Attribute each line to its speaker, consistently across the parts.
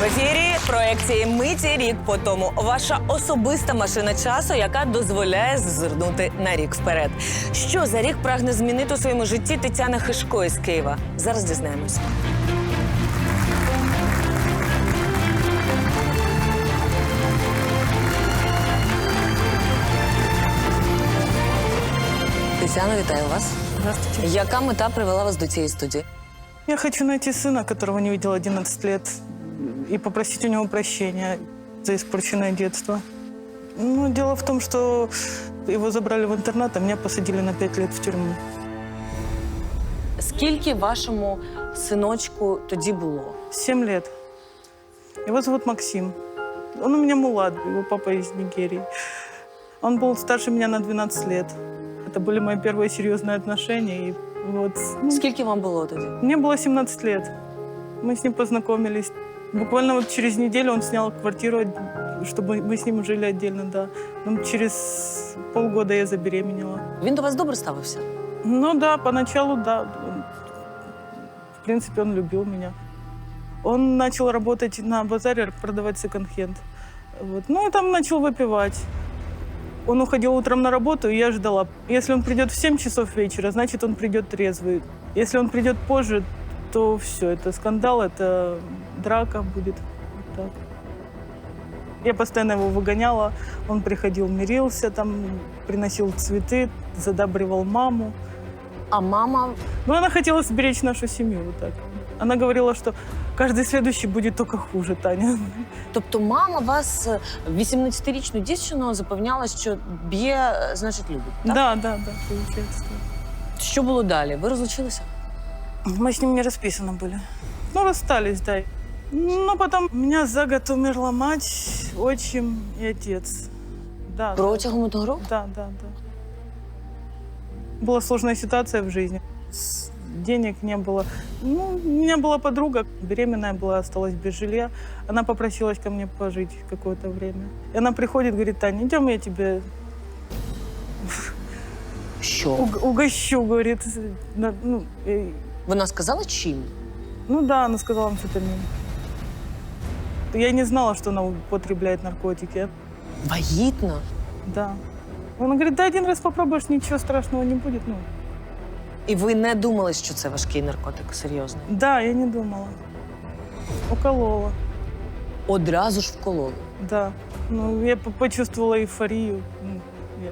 Speaker 1: В ефірі проекції Миті рік по тому. Ваша особиста машина часу, яка дозволяє зазирнути на рік вперед. Що за рік прагне змінити у своєму житті Тетяна Хишко із Києва? Зараз дізнаємося. Тетяна, вітаю вас.
Speaker 2: Здравствуйте.
Speaker 1: Яка мета привела вас до цієї студії?
Speaker 2: Я хочу найти сына, которого не видел 11 лет, и попросить у него прощения за испорченное детство. Ну, дело в том, что его забрали в интернат, а меня посадили на 5 лет в тюрьму.
Speaker 1: Скільки вашому синочку тоді було?
Speaker 2: 7 лет. Его зовут Максим. Он у меня мулат, его папа из Нигерии. Он был старше меня на 12 лет. Это были мои первые серьезные отношения. И вот, ну,
Speaker 1: Скільки вам було тоді?
Speaker 2: Мне было 17 лет. Мы с ним познакомились. Буквально вот через неделю он снял квартиру, чтобы мы с ним жили отдельно, да. Потом через полгода я забеременела.
Speaker 1: Він до вас добре ставився?
Speaker 2: Ну да, поначалу да. В принципе, он любил меня. Он начал работать на базаре, продавать секонд-хенд. Вот. Ну и там начал выпивать. Он уходил утром на работу, и я ждала. Если он придет в 7 часов вечера, значит, он придет трезвый. Если он придет позже, то все, это скандал, это драка будет. Вот так. Я постоянно его выгоняла. Он приходил, мирился, там, приносил цветы, задабривал маму.
Speaker 1: А мама
Speaker 2: Но она хотела сберечь нашу семью вот так. Она говорила, что каждый следующий будет только хуже, Таня.
Speaker 1: Тобто мама вас, е, 18-річну дівчину, запевняла, що б'є, е, значить, любить. Так?
Speaker 2: Да, да, да, получается.
Speaker 1: Що було далі? Ви розлучилися?
Speaker 2: Мы с ним не расписаны были. Ну, расстались, да. Но потом у меня за год умерла мать, отчим и отец. Да,
Speaker 1: Протягом одного року?
Speaker 2: да, да, да. Была сложная ситуация в жизни. С- Денег не было. Ну, у меня была подруга, беременная была, осталась без жилья. Она попросилась ко мне пожить какое-то время. И она приходит, говорит, Таня, идем, я тебе
Speaker 1: Що?
Speaker 2: уг- угощу, говорит. На- ну, и-
Speaker 1: Вона сказала чим?
Speaker 2: ну да, она сказала амфетамин. Я не знала, что она употребляет наркотики.
Speaker 1: Вагітна?
Speaker 2: Да. Она говорит, да один раз попробуешь, ничего страшного не будет. Ну,
Speaker 1: І ви не думали, що це важкий наркотик, серйозно?
Speaker 2: да, я не думала. Уколола,
Speaker 1: Одразу ж вкололи.
Speaker 2: да. Ну, я по- почувствовала эйфорию. Ну, я-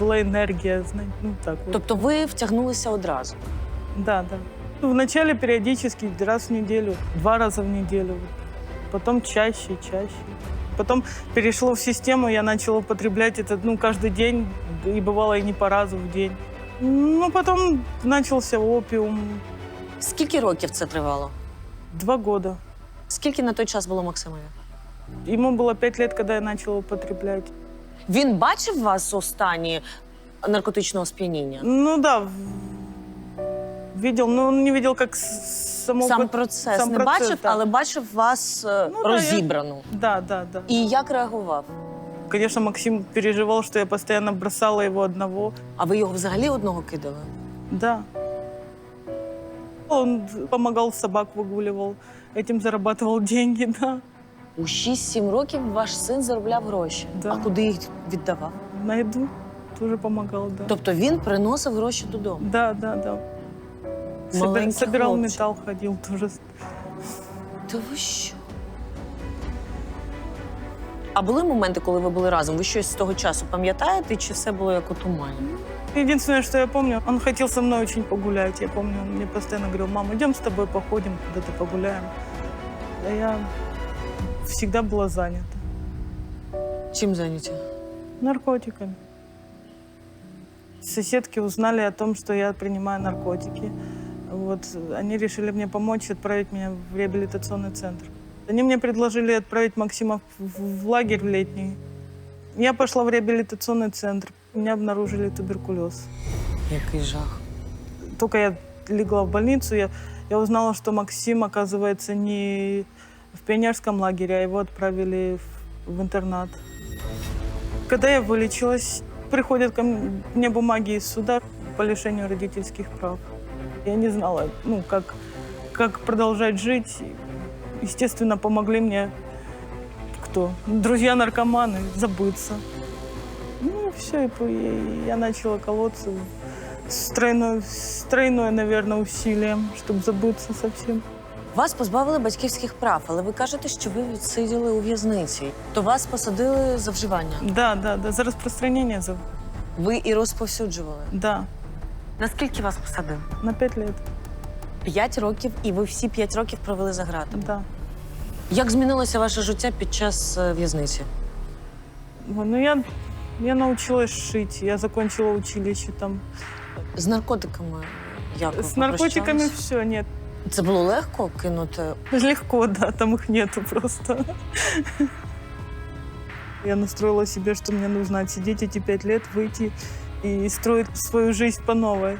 Speaker 2: Была энергия, знаете, ну так вот.
Speaker 1: Тобто ви втягнулися одразу.
Speaker 2: Да, да. Ну, Вначале периодически, раз в неделю, два раза в неделю Потом чаще, чаще. Потом перешло в систему, я начала употреблять это ну, каждый день, и бывало и не по разу в день. Ну, потом начался опиум.
Speaker 1: Скільки років це тривало?
Speaker 2: Два года.
Speaker 1: Скільки на той час було Максимові?
Speaker 2: Ему было пять лет, когда я начала употреблять.
Speaker 1: Він бачив вас у стані наркотичного сп'яніння?
Speaker 2: Ну да, в- видел, но он не видел, как с- само...
Speaker 1: Сам
Speaker 2: вот-
Speaker 1: процес
Speaker 2: сам
Speaker 1: не
Speaker 2: процес,
Speaker 1: бачив,
Speaker 2: да.
Speaker 1: але бачив вас е,
Speaker 2: Ну, да, я-
Speaker 1: розібрану.
Speaker 2: Да, да, да.
Speaker 1: І як реагував?
Speaker 2: Конечно, Максим переживал, что я постоянно бросала его одного.
Speaker 1: А ви його взагалі одного кидали?
Speaker 2: Да. Он помогал собак, выгуливал, этим зарабатывал деньги, да.
Speaker 1: У 6-7 років ваш син заробляв гроші.
Speaker 2: Да.
Speaker 1: А куди їх віддавав?
Speaker 2: На еду тоже помогал, да.
Speaker 1: Тобто він приносив гроші додому.
Speaker 2: Да, да, да. Собир-
Speaker 1: Маленький
Speaker 2: собирал
Speaker 1: хлопчик.
Speaker 2: металл, ходил тоже.
Speaker 1: Та ви що? А були моменти, коли ви були разом? Ви щось з того часу пам'ятаєте, чи все було як у тумані?
Speaker 2: Единственное, что я помню, он хотел со мной очень погулять. Я помню, он мне постоянно говорил, мама, идем с тобой походим, куда-то погуляем. А я всегда была занята
Speaker 1: Чим зайняті?
Speaker 2: наркотиками. Соседки узнали о том, что я принимаю наркотики. Вот, они решили мне помочь, отправить меня в реабилитационный центр. Они мне предложили отправить Максима в, в лагерь в летний. Я пошла в реабилитационный центр. Меня обнаружили туберкулез.
Speaker 1: Який жах.
Speaker 2: Только я легла в больницу, я, я узнала, что Максим, оказывается, не в пионерском лагере, а его отправили в, в интернат. Когда я вылечилась, приходят ко мне бумаги из суда по лишению родительских прав. Я не знала, ну, как, как продолжать жить. естественно, помогли мне кто? Друзья-наркоманы забыться. Ну и все, и по- и я начала колоться с тройной, с тройной, наверное, усилием, чтобы забыться совсем.
Speaker 1: Вас позбавили батьківських прав, але ви кажете, що ви відсиділи у в'язниці. То вас посадили за вживання.
Speaker 2: Да, да, да, за распространение, за...
Speaker 1: Ви і розповсюджували.
Speaker 2: да,
Speaker 1: Наскільки вас посадили?
Speaker 2: на пять лет,
Speaker 1: П'ять років, і ви всі п'ять років провели за ґратами.
Speaker 2: да.
Speaker 1: Як змінилося ваше життя під час е, в'язниці?
Speaker 2: Ну, я, я научилась шить, я закончила училище там.
Speaker 1: З наркотиками як
Speaker 2: С наркотиками все, нет.
Speaker 1: Це було легко кинути.
Speaker 2: Легко, да, там их нету просто. Я настроила себе, что мне нужно отсидеть эти пять лет, выйти и строить свою жизнь по новой.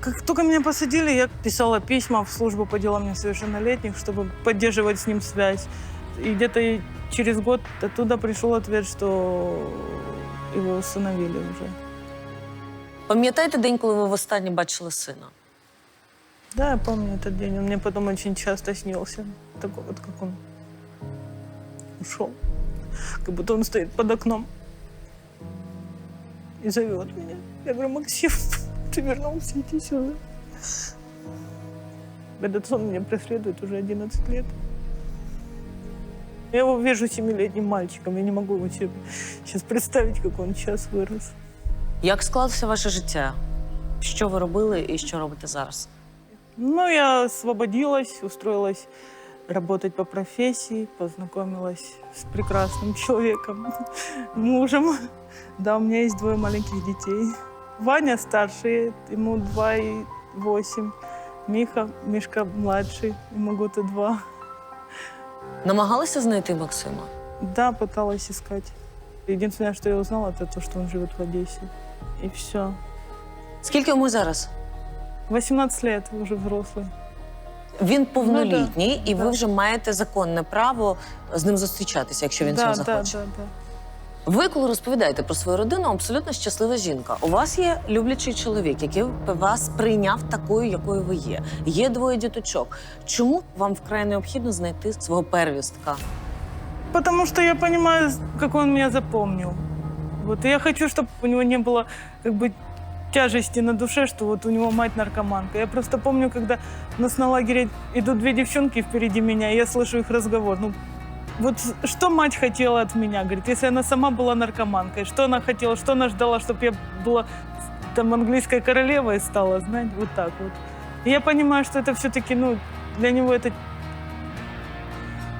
Speaker 2: Как только меня посадили, я писала письма в службу по делам несовершеннолетних, чтобы поддерживать с ним связь. И где-то через год оттуда пришел ответ, что его усыновили уже.
Speaker 1: Пам'ятаєте день, коли ви востаннє бачили сина?
Speaker 2: Да, я помню этот день. Он мне потом очень часто снился. Такой вот, как он ушел. Как будто он стоит под окном и зовет меня. Я говорю, Максим, ты вернулся, иди сюда. Этот сон меня преследует уже 11 лет. Я его вижу семилетним мальчиком. Я не могу его себе сейчас представить, как он сейчас вырос.
Speaker 1: Як склалося ваше життя? Що ви робили і що робите зараз?
Speaker 2: Ну, я освободилась, устроилась работать по профессии, познакомилась с прекрасным человеком, мужем. Да, у меня есть двое маленьких детей. Ваня старший, ему два и восемь. Миха, Мишка младший, ему года два.
Speaker 1: Намагалися знайти Максима?
Speaker 2: Да, пыталась искать. Единственное, что я узнала, это то, что он живет в Одессе. И все.
Speaker 1: Скільки йому зараз?
Speaker 2: 18 лет, уже взрослый.
Speaker 1: Він повнолітній, і ви
Speaker 2: да.
Speaker 1: вже маєте законне право з ним зустрічатися, якщо він
Speaker 2: да,
Speaker 1: цього
Speaker 2: да,
Speaker 1: захоче.
Speaker 2: да, да.
Speaker 1: Ви, коли розповідаєте про свою родину, абсолютно щаслива жінка. У вас є люблячий чоловік, який вас прийняв такою, якою ви є. Є двоє діточок. Чому вам вкрай необхідно знайти свого первістка?
Speaker 2: Потому что я понимаю, как он меня запомнил. Вот и я хочу, чтобы у него не было как бы Тяжести на душе, что вот у него мать наркоманка. Я просто помню, когда у нас на лагере идут две девчонки впереди меня, и я слышу их разговор. Ну, вот что мать хотела от меня, говорит, если она сама была наркоманкой, что она хотела, что она ждала, чтобы я была там английской королевой стала, знаете, вот так вот. И я понимаю, что это все-таки, ну, для него это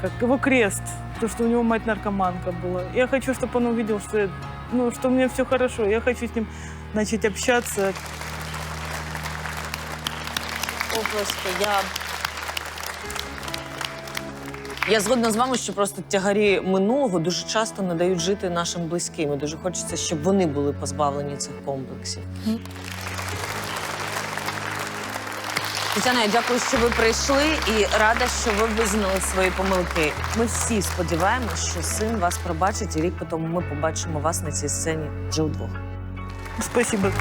Speaker 2: как его крест, то, что у него мать наркоманка была. Я хочу, чтобы он увидел, что, я- ну, что у меня все хорошо. Я хочу с ним начать общаться.
Speaker 1: Обласки, я. Я згодна з вами, що просто тягарі минулого дуже часто не дають жити нашим близьким. І дуже хочеться, щоб вони були позбавлені цих комплексів. Тетяна, я дякую, що ви прийшли, і рада, що ви визнали свої помилки. Ми всі сподіваємося, що син вас пробачить, і рік по тому ми побачимо вас на цій сцені вже удвох.
Speaker 2: Спасибо.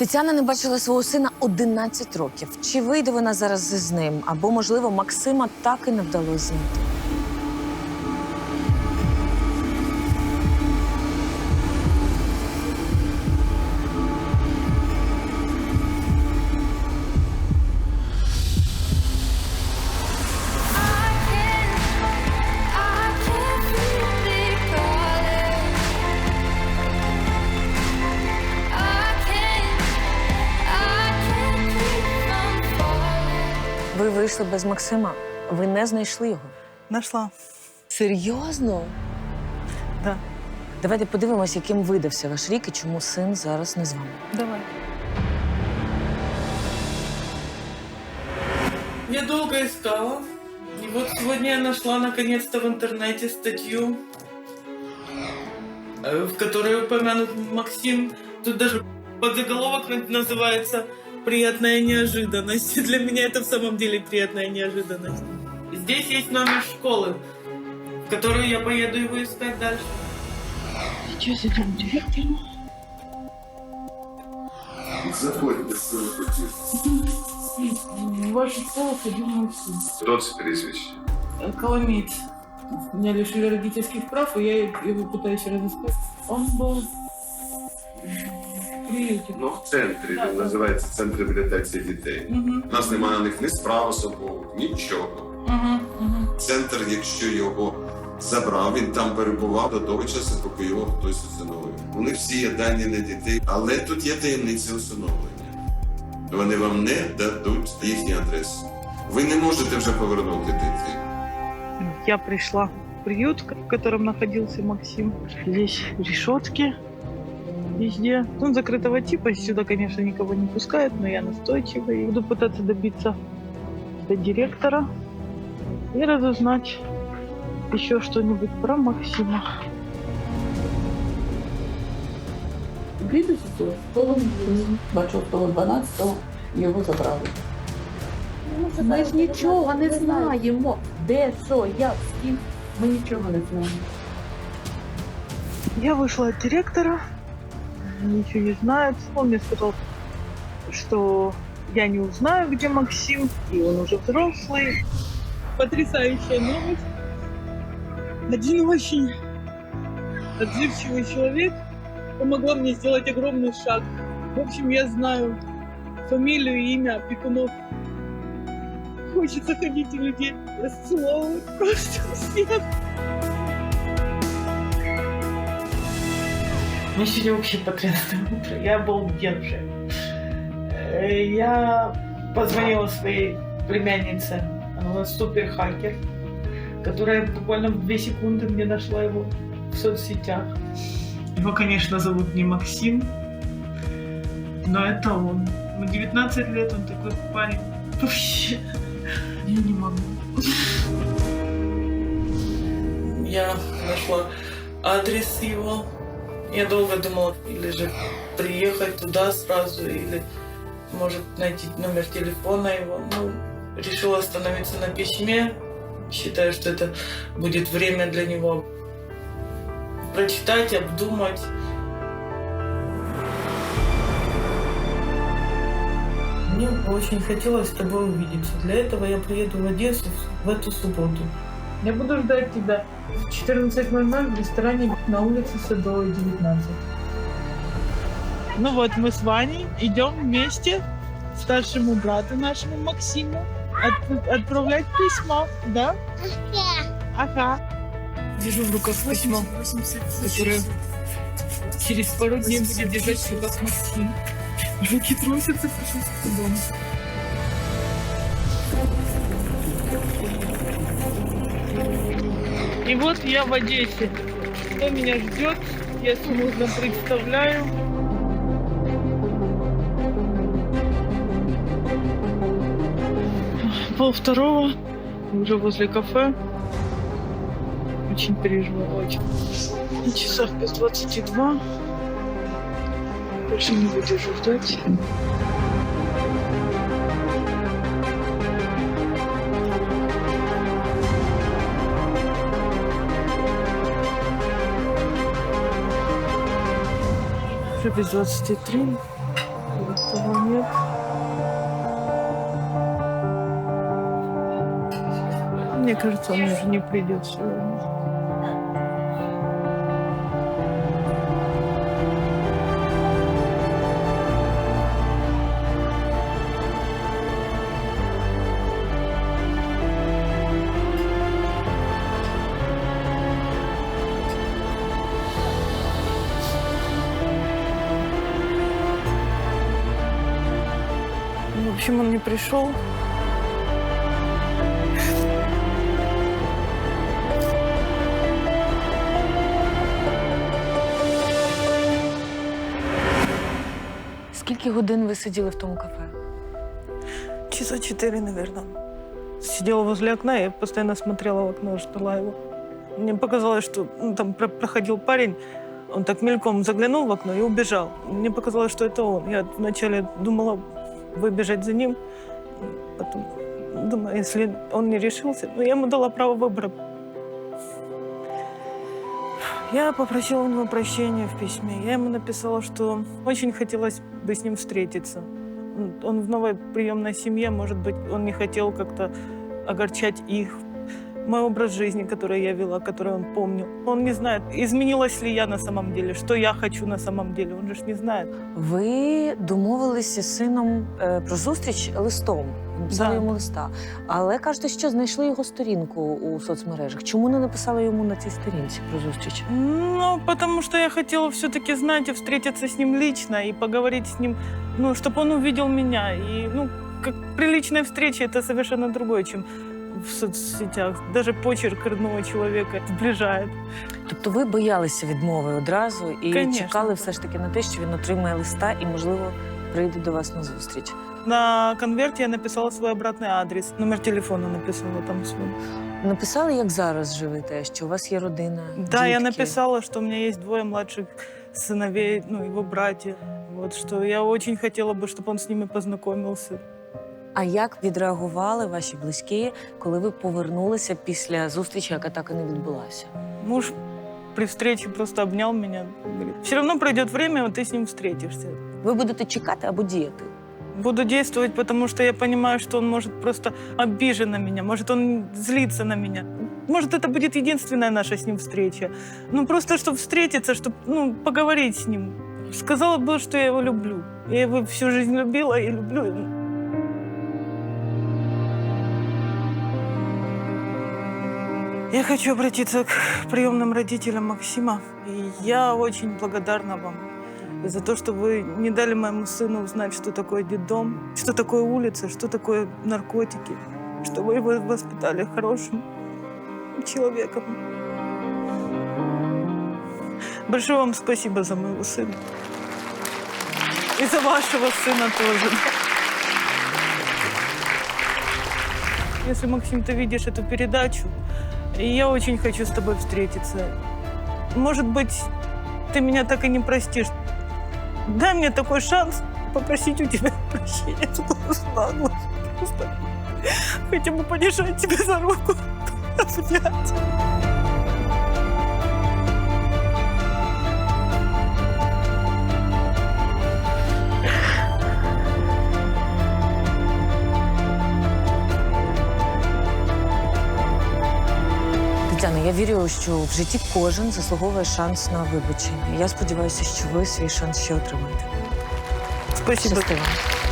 Speaker 1: Тетяна не бачила свого сина 11 років. Чи вийде вона зараз з ним? Або, можливо, Максима так і не вдалося знайти. Ви без Максима. Ви не знайшли його.
Speaker 2: Нашла.
Speaker 1: Серйозно?
Speaker 2: Да.
Speaker 1: Давайте подивимося, яким видався ваш рік і чому син зараз не з вами.
Speaker 2: Давай. Я долго искала. И вот сегодня я нашла наконец-то в интернете статью, э, в которой упомянут Максим. Тут даже Подзаголовок на- называется «Приятная неожиданность». Для меня это в самом деле приятная неожиданность. Здесь есть номер школы, в которую я поеду его искать дальше.
Speaker 3: Сейчас идем к директору.
Speaker 4: Заходьте, що ви хотіли.
Speaker 3: В вашу школу ходил Максим.
Speaker 4: Це прізвище?
Speaker 2: Коломейц. Меня лишили родительских прав, и я его пытаюсь разыскать. Он был.
Speaker 4: Ну, в центрі, він називається Центр реабілітації дітей. У нас немає на них ні справ особових, нічого. Центр, якщо його забрав, він там перебував до того часу, поки його хтось усиновив. У них всі є дані на дітей, але тут є таємниця усиновлення. Вони вам не дадуть їхні адреси. Ви не можете вже повернути дітей.
Speaker 2: Я пришла в приют, в котором находился Максим. Здесь решетки везде. Он закрытого типа. Сюда, конечно, никого не пускают, но я настойчива и буду пытаться добиться до директора и разузнать еще что-нибудь про Максима.
Speaker 3: Прізвище цього школу бачив того 12-го, його забрали. Ми ж нічого не знаємо. Де, що, як, з ким. Ми нічого не знаємо.
Speaker 2: Я вышла от директора, ничего не знает. Он мне сказал, что я не узнаю, где Максим, и он уже взрослый. Потрясающая новость. Один очень отзывчивый человек помогла мне сделать огромный шаг. В общем, я знаю фамилию и имя опекунов. Хочется ходить и людей расцеловывать просто всех. Мне сегодня вообще потрясное утро. Я обалдевшая. Э, Я позвонила своей племяннице. Она супер-хакер, которая буквально в две секунды мне нашла его в соцсетях. Его, конечно, зовут не Максим, но это он. Ему 19 лет, он такой парень. Вообще, я не могу. Я нашла адрес его. Я долго думала, или же приехать туда сразу, или может найти номер телефона его. Ну, решила остановиться на письме. Считаю, что это будет время для него прочитать, обдумать. Мне очень хотелось с тобой увидеться. Для этого я приеду в Одессу в эту субботу. Я буду ждать тебя в 14.00 в ресторане на улице Садовой, 19. Ну вот, мы с Ваней идем вместе старшему брату нашему Максиму от- отправлять письмо, да? Ага. Держу в руках письмо, которое через пару дней будет держать в руках Максим. Руки трусятся, прошу дома. И вот я в Одессе. Что меня ждет, я смутно представляю. Пол второго, уже возле кафе. Очень переживала, очень. На часах без 22. Больше не выдержу ждать. Уже без 23. Того нет. Мне кажется, он уже не придет сегодня. Пришел.
Speaker 1: Скільки годин ви сиділи в тому кафе?
Speaker 2: Часа четыре, наверное. Сидела возле окна и постоянно смотрела в окно, ждала его. Мне показалось, что ну, там про- проходил парень, Он так мельком заглянул в окно и убежал. Мне показалось, что это он. Я вначале думала выбежать за ним. Потом думаю, если он не решился, но я ему дала право выбора. Я попросила у него прощения в письме. Я ему написала, что очень хотелось бы с ним встретиться. Он в новой приемной семье, может быть, он не хотел как-то огорчать их Мой образ жизни, который я вела, который он помнил. Он не знает, изменилась ли я на самом деле, что я хочу на самом деле. Он же ж не знает.
Speaker 1: Ви домовилися з сином е, про зустріч листом. Написали
Speaker 2: Да.
Speaker 1: йому листа. Але кажете, що знайшли його сторінку у соцмережах. Чому не написали йому на цій сторінці про зустріч?
Speaker 2: Ну, потому что я хотела все-таки знать и встретиться с ним лично и поговорить с ним, ну, чтобы он увидел меня. И, ну, как приличная встреча, это совершенно другое, чем в соцсетях. Даже почерк родного человека сближает.
Speaker 1: Тобто ви боялися відмови одразу і
Speaker 2: Конечно.
Speaker 1: чекали все ж таки на те, що він отримає листа і, можливо, прийде до вас на зустріч.
Speaker 2: На конверте я написала свой обратный адрес. Номер телефона написала там свой.
Speaker 1: Написали, як зараз живете, що у вас є родина.
Speaker 2: Да, я
Speaker 1: дітки?
Speaker 2: написала, что у меня есть двое младших сыновей, ну, его братья. Вот что я очень хотела бы, чтобы он с ними познакомился.
Speaker 1: А як відреагували ваші близькі, коли ви повернулися після зустрічі, яка так і не відбулася?
Speaker 2: Муж при встрече просто обнял меня. Говорит, все равно пройдет время, вот ты с ним встретишься.
Speaker 1: Ви будете чекати або діяти?
Speaker 2: Буду действовать, потому что я понимаю, что он может просто обижен на меня, может он злится на меня. Может, это будет единственная наша с ним встреча. Ну, просто, чтобы встретиться, чтобы, ну, поговорить с ним. Сказала бы, что я его люблю. Я его всю жизнь любила и люблю. Я хочу обратиться к приемным родителям Максима. И я очень благодарна вам за то, что вы не дали моему сыну узнать, что такое детдом, что такое улица, что такое наркотики, что вы его воспитали хорошим человеком. Большое вам спасибо за моего сына. И за вашего сына тоже. Если, Максим, ты видишь эту передачу, и я очень хочу с тобой встретиться. Может быть, ты меня так и не простишь. Дай мне такой шанс попросить у тебя прощения. Ладно, просто хотя бы подержать тебя за руку, обнять.
Speaker 1: Тетяна, я вірю, що в житті кожен заслуговує шанс на вибачення. Я сподіваюся, що ви свій шанс ще отримаєте.
Speaker 2: Спасибо.
Speaker 1: Щасти вам.